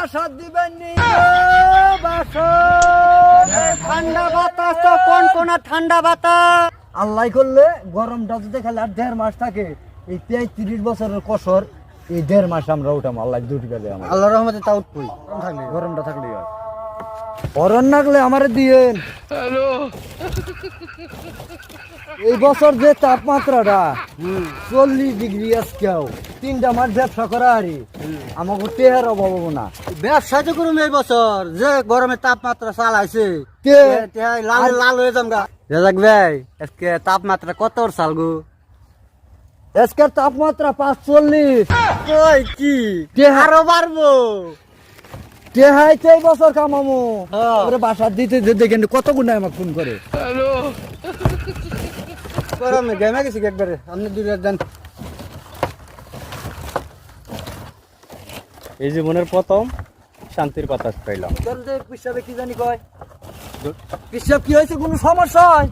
বাসা দিবেন নি বাসর। ঠান্ডা বাতাস তো কোন কোন ঠান্ডা বাতাস? আল্লাহ করলে গরমটা যদি খালি আর দেড় মাস থাকে এই তেত্রিশ বছরের কসর এই দেড় মাস আমরা উঠাম আল্লাহ দুটি গেলে আমার আল্লাহর রহমতে তাও উঠবই। গরমটা থাকলে অরণ লাগলে আমারে দিয়েন। এই বছর যে তাপমাত্রাটা চল্লিশ ডিগ্রি আজকেও তিনটা মাস ব্যবসা করা আরে আমাকে টেহার অভাব না। ব্যবসা তো করুন এই বছর যে গরমে তাপমাত্রা চালাইছে কে? লাল লাল হয়ে যাম গা রেজাক ভাই আজকে তাপমাত্রা কত সাল গো? আজকের তাপমাত্রা পাঁচ চল্লিশ কই কি? আরও বাড়বো। এই বছর কামামো। হ্যাঁ। ওরে দিতে দেখেন কত গুণায় আমাকে ফোন করে। গরমে গেমে গেছি একবারে? আপনি দূরে দেন এই জীবনের প্রথম শান্তির বাতাস পাইলাম পিসাবে কি জানি কয়? পিসাব কি হয়েছে কোনো সমস্যা হয়?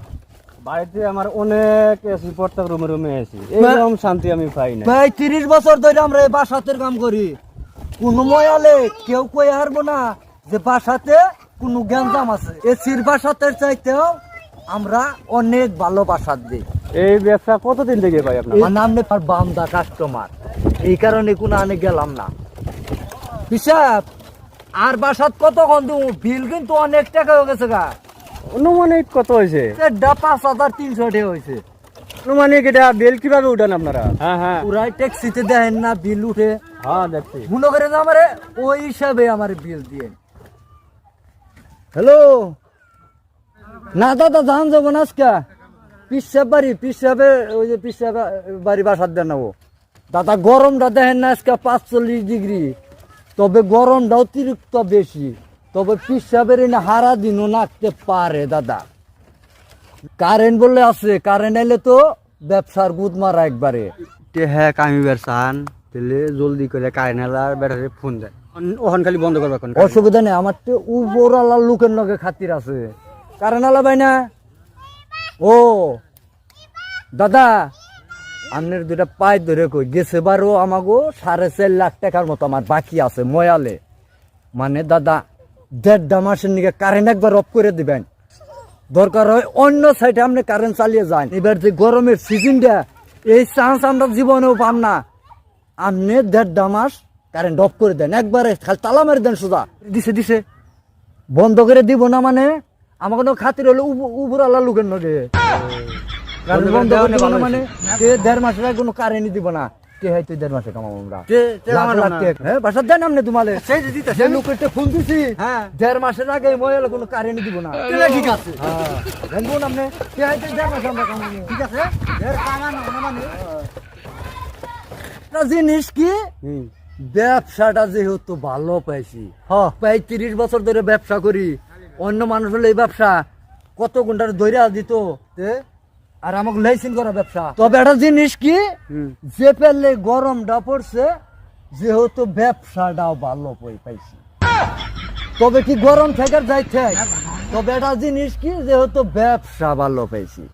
বাড়িতে আমার অনেক এসি প্রত্যেক রুমে রুমে এসি এইরকম শান্তি আমি পাই না ভাই তিরিশ বছর ধরে আমরা এই বাসাতের কাম করি। কোনো ময়ালে কেউ কই হারবো না যে বাসাতে কোনো গ্যাঞ্জাম আছে। এসির বাসাতের চাইতেও আমরা অনেক ভালো বাসাত দিই। এই ব্যবসা কতদিন থেকে পাই আপনার? আমার নাম নেই বামদা কাস্টমার। এই কারণে কোনো আনে গেলাম না। হিসাব আর বাসাত কত কম বিল কিন্তু অনেক টাকা হয়ে গেছে গা। অনুমানিক কত হয়েছে? পাঁচ হাজার তিনশো টাকা হয়েছে। অনুমানিক এটা বেল কীভাবে উঠান আপনারা? হ্যাঁ হ্যাঁ। পুরাই ট্যাক্সিতে দেখেন না বিল উঠে। হ্যাঁ দেখছি। মনে করেন আমারে ওই হিসাবে আমার বিল দিয়ে হ্যালো? না দাদা জান যাব না আজকে। পিসাব বাড়ি পিসাবে ওই যে পিসাব বাড়ি বাসার দেন নেব। দাদা গরমটা দেখেন না আজকে পাঁচচল্লিশ ডিগ্রি। তবে গরমটা অতিরিক্ত বেশি। তবে পিসাবের হারা দিনও নাকতে পারে দাদা। কারেন্ট বললে আছে কারেন্ট এলে তো ব্যবসার গুদ মারা একবারে। হ্যাঁ কামি বেরসান তাহলে জলদি করে কারেনালার ব্যাটারি ফোন দেয়। ওখান খালি বন্ধ করবে এখন অসুবিধা নেই আমার তো উপরালার লোকের লগে খাতির আছে। কারণ আলা ভাই না? ও। দাদা আপনার দুটা পায়ে ধরে কই গেছে বারো আমাগো সাড়ে চার লাখ টাকার মতো আমার বাকি আছে ময়ালে। মানে দাদা দেড়টা মাসের নিকে কারেন্ট একবার অফ করে দিবেন। দরকার হয় অন্য সাইডে আপনি কারেন্ট চালিয়ে যান। এবার যে গরমের সিজনটা এই চান্স আমরা জীবনেও পাম না। আপনি দেড়টা মাস কারেন্ট অফ করে দেন একবারে খালি তালা মারি দেন সোজা। দিছে দিছে। বন্ধ করে দিব না মানে? আমাকে তো খাতির হলো উপর আল্লাহ লুকের নগে কারণ বন্ধ করে দিব না মানে? দেড় মাসের কোনো কারেন্টই দিব না। কে হয়তো দেড় মাসে কামাবো আমরা। তে- তে লাখ লাখ টাকা। হ্যাঁ বাসার দেন আপনি তোমালে সেই যে দিতে যে লোকেরটা ফোন দিছি হ্যাঁ। দেড় মাসের আগে মহিলা কোনো কারেন্ট দিব না। ঠিক আছে। হ্যাঁ জানব আপনি। দেড় মাসে আমরা কামাবো। ঠিক আছে। কামান অনুমানিক। একটা জিনিস কি? ব্যবসাটা যেহেতু ভালো পাইছি প্রায় তিরিশ বছর ধরে ব্যবসা করি। অন্য মানুষ হলে এই ব্যবসা কত ঘণ্টার ধৈর্য দিত? তে? আর আমাকে লাইসেন্স করা ব্যবসা। তবে একটা জিনিস কি? যে পেলে গরমটা পড়ছে যেহেতু ব্যবসাটাও ভালো বই পাইছি। তবে কি গরম থেকে যাইতে তবে একটা জিনিস কি? যেহেতু ব্যবসা ভালো পাইছি।